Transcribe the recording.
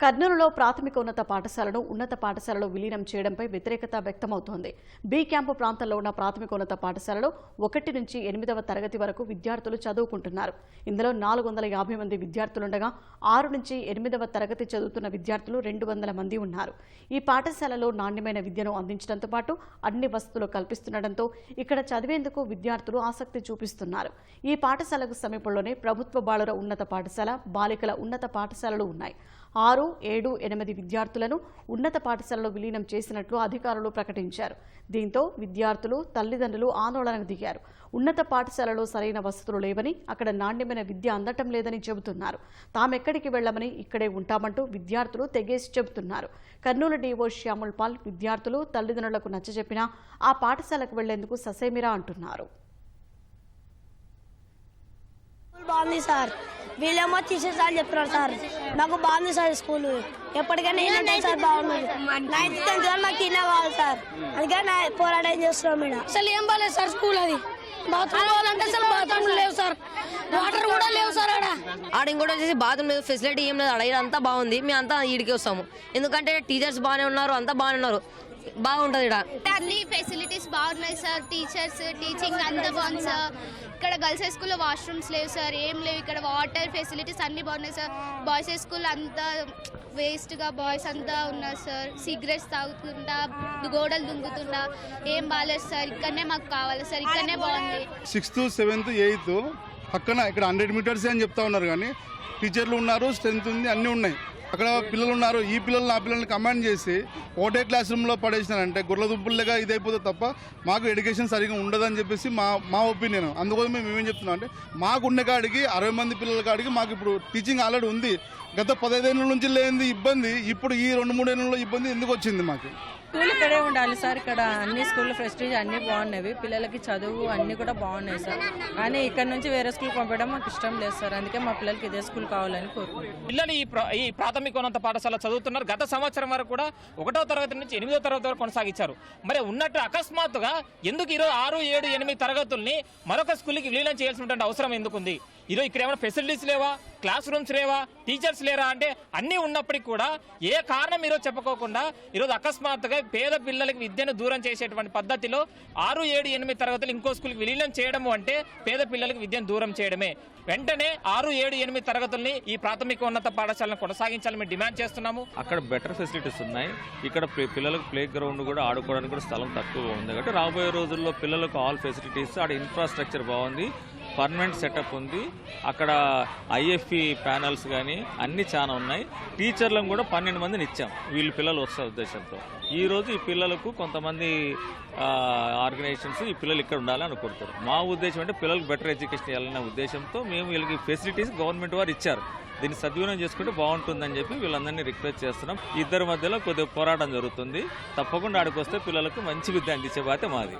కర్నూలులో ప్రాథమిక ఉన్నత పాఠశాలను ఉన్నత పాఠశాలలో విలీనం చేయడంపై వ్యతిరేకత వ్యక్తమవుతోంది. బి క్యాంపు ప్రాంతంలో ఉన్న ప్రాథమిక ఉన్నత పాఠశాలలో ఒకటి నుంచి ఎనిమిదవ తరగతి వరకు విద్యార్థులు చదువుకుంటున్నారు. ఇందులో నాలుగు వందల యాభై మంది విద్యార్థులుండగా ఆరు నుంచి ఎనిమిదవ తరగతి చదువుతున్న విద్యార్థులు రెండు వందల మంది ఉన్నారు. ఈ పాఠశాలలో నాణ్యమైన విద్యను అందించడంతో పాటు అన్ని వసతులు కల్పిస్తుండటంతో ఇక్కడ చదివేందుకు విద్యార్థులు ఆసక్తి చూపిస్తున్నారు. ఈ పాఠశాలకు సమీపంలోనే ప్రభుత్వ బాలుర ఉన్నత పాఠశాల బాలికల ఉన్నత పాఠశాలలు ఉన్నాయి. ఆరు ఏడు ఎనిమిది విద్యార్థులను ఉన్నత పాఠశాలలో విలీనం చేసినట్లు అధికారులు ప్రకటించారు. దీంతో విద్యార్థులు తల్లిదండ్రులు ఆందోళనకు దిగారు. ఉన్నత పాఠశాలలో సరైన వసతులు లేవని అక్కడ నాణ్యమైన విద్య అందటం లేదని చెబుతున్నారు. తామెక్కడికి వెళ్ళమని ఇక్కడే ఉంటామంటూ విద్యార్థులు తెగేసి చెబుతున్నారు. కర్నూలు డీఓ శ్యాముల్ పాల్ విద్యార్థులు తల్లిదండ్రులకు నచ్చజెప్పినా ఆ పాఠశాలకు వెళ్ళేందుకు ససేమిరా అంటున్నారు స్కూల్ బాగుంది సార్. వీళ్ళేమో తీసేసారి చెప్తున్నారు సార్. నాకు బాగుంది సార్ స్కూల్. ఎప్పటికైనా ఏంటంటే సార్ బాగున్నది నైన్త్ టెన్త్ కానీ మాకు ఇలా కావాలి సార్. అందుకే నా పోరాటం చేస్తున్నాం మేడం? అసలు ఏం బాగాలేదు సార్ స్కూల్ అది. బాత్రూమ్ కావాలంటే అసలు బాత్రూమ్ లేవు సార్. వాటర్ కూడా లేవు సార్ ఆడ. ఆడ ఇంకోటి వచ్చేసి బాత్రూమ్ లేదు ఫెసిలిటీ ఏం లేదు ఆడ అంతా బాగుంది. మేము అంతా ఈడికి వస్తాము. ఎందుకంటే టీచర్స్ బాగానే ఉన్నారు అంతా బాగానే ఉన్నారు. బాగుంటుంది ఇక్కడ అన్ని ఫెసిలిటీస్ బాగున్నాయి సార్. టీచర్స్ టీచింగ్ అంతా బాగుంది సార్. ఇక్కడ గర్ల్స్ హై స్కూల్లో వాష్రూమ్స్ లేవు సార్. ఏం లేవు. ఇక్కడ వాటర్ ఫెసిలిటీస్ అన్ని బాగున్నాయి సార్. బాయ్స్ హై స్కూల్ అంతా వేస్ట్గా బాయ్స్ అంతా ఉన్నారు సార్. సిగరెట్స్ తాగుతుంటా గోడలు దుంగుతుంటా ఏం బాగాలేదు సార్. ఇక్కడనే మాకు కావాలి సార్. ఇక్కడనే బాగుంది. సిక్స్త్ సెవెంత్ ఎయిత్ పక్కన ఇక్కడ హండ్రెడ్ మీటర్స్ అని చెప్తా ఉన్నారు కానీ టీచర్లు ఉన్నారు స్ట్రెంత్ ఉంది అన్నీ ఉన్నాయి. అక్కడ పిల్లలు ఉన్నారు ఈ పిల్లలు ఆ పిల్లల్ని కమాండ్ చేసి ఒకటే క్లాస్ రూమ్లో పడేసినారంటే గుర్ర దుబ్బులుగా ఇదైపోతుంది తప్ప మాకు ఎడ్యుకేషన్ సరిగా ఉండదని చెప్పేసి మా మా ఒపీనియన్ అందుకోసం మేము ఏమేం చెప్తున్నాం అంటే మాకు ఉండే కాడికి అరవై మంది పిల్లల కాడికి మాకు ఇప్పుడు టీచింగ్ ఆల్రెడీ ఉంది. గత పదహైదేళ్ళ నుంచి లేని ఇబ్బంది ఇప్పుడు ఈ రెండు మూడేళ్ళలో ఇబ్బంది ఎందుకు వచ్చింది మాకు? స్కూల్ ఇక్కడే ఉండాలి సార్. ఇక్కడ అన్ని స్కూల్ ఫెసిలిటీస్ అన్ని బాగున్నాయి. పిల్లలకి చదువు అన్ని కూడా బాగున్నాయి సార్. కానీ ఇక్కడ నుంచి వేరే స్కూల్ పంపడం మాకు ఇష్టం లేదు సార్. అందుకే మా పిల్లలకి ఇదే స్కూల్ కావాలని కోరుకుంటున్నాం. పిల్లలు ఈ ప్రాథమిక ఈ ప్రాథమికోన్నత పాఠశాల చదువుతున్నారు. గత సంవత్సరం వరకు కూడా ఒకటో తరగతి నుంచి ఎనిమిదో తరగతి వరకు కొనసాగించారు. మరి ఉన్నట్టు అకస్మాత్తుగా ఎందుకు ఈరోజు ఆరు ఏడు ఎనిమిది తరగతుల్ని మరొక స్కూల్కి విలీనం చేయాల్సినటువంటి అవసరం ఎందుకుంది? ఈరోజు ఇక్కడ ఏమైనా ఫెసిలిటీస్ లేవా? క్లాస్ రూమ్స్ లేవా? టీచర్స్ లేరా అంటే అన్నీ ఉన్నప్పటికీ కూడా ఏ కారణం ఈరోజు చెప్పుకోకుండా ఈరోజు అకస్మాత్తుగా పేద పిల్లలకి విద్యను దూరం చేసేటువంటి పద్ధతిలో ఆరు ఏడు ఎనిమిది తరగతులు ఇంకో స్కూల్కి విలీనం చేయడము అంటే పేద పిల్లలకు విద్యను దూరం చేయడమే. వెంటనే ఆరు ఏడు ఎనిమిది తరగతుల్ని ఈ ప్రాథమిక ఉన్నత పాఠశాలను కొనసాగించాలని మేము డిమాండ్ చేస్తున్నాము. అక్కడ బెటర్ ఫెసిలిటీస్ ఉన్నాయి. ఇక్కడ ప్లే- పిల్లలకు ప్లే గ్రౌండ్ కూడా ఆడుకోవడానికి కూడా స్థలం తక్కువ ఉంది. కాబట్టి రాబోయే రోజుల్లో పిల్లలకు ఆల్ ఫెసిలిటీస్ ఆడ ఇన్ఫ్రాస్ట్రక్చర్ బాగుంది. పర్మనెంట్ సెటప్ ఉంది. అక్కడ ఐఎఫ్ఈ ప్యానల్స్ కానీ అన్ని చాలా ఉన్నాయి. టీచర్లను కూడా పన్నెండు మందిని ఇచ్చాం. వీళ్ళు పిల్లలు వస్తారు ఉద్దేశంతో. ఈరోజు ఈ పిల్లలకు కొంతమంది ఆర్గనైజేషన్స్ ఈ పిల్లలు ఇక్కడ ఉండాలని అనుకుంటారు. మా ఉద్దేశం అంటే పిల్లలకు బెటర్ ఎడ్యుకేషన్ ఇవ్వాలనే ఉద్దేశంతో మేము వీళ్ళకి ఫెసిలిటీస్ గవర్నమెంట్ వారు ఇచ్చారు. దీన్ని సద్వినియోగం చేసుకుంటే బాగుంటుందని చెప్పి వీళ్ళందరినీ రిక్వెస్ట్ చేస్తున్నాం. ఇద్దరి మధ్యలో కొద్దిగా పోరాటం జరుగుతుంది. తప్పకుండా ఆడికి వస్తే పిల్లలకు మంచి విద్య అందించే బాధ్యత మాది.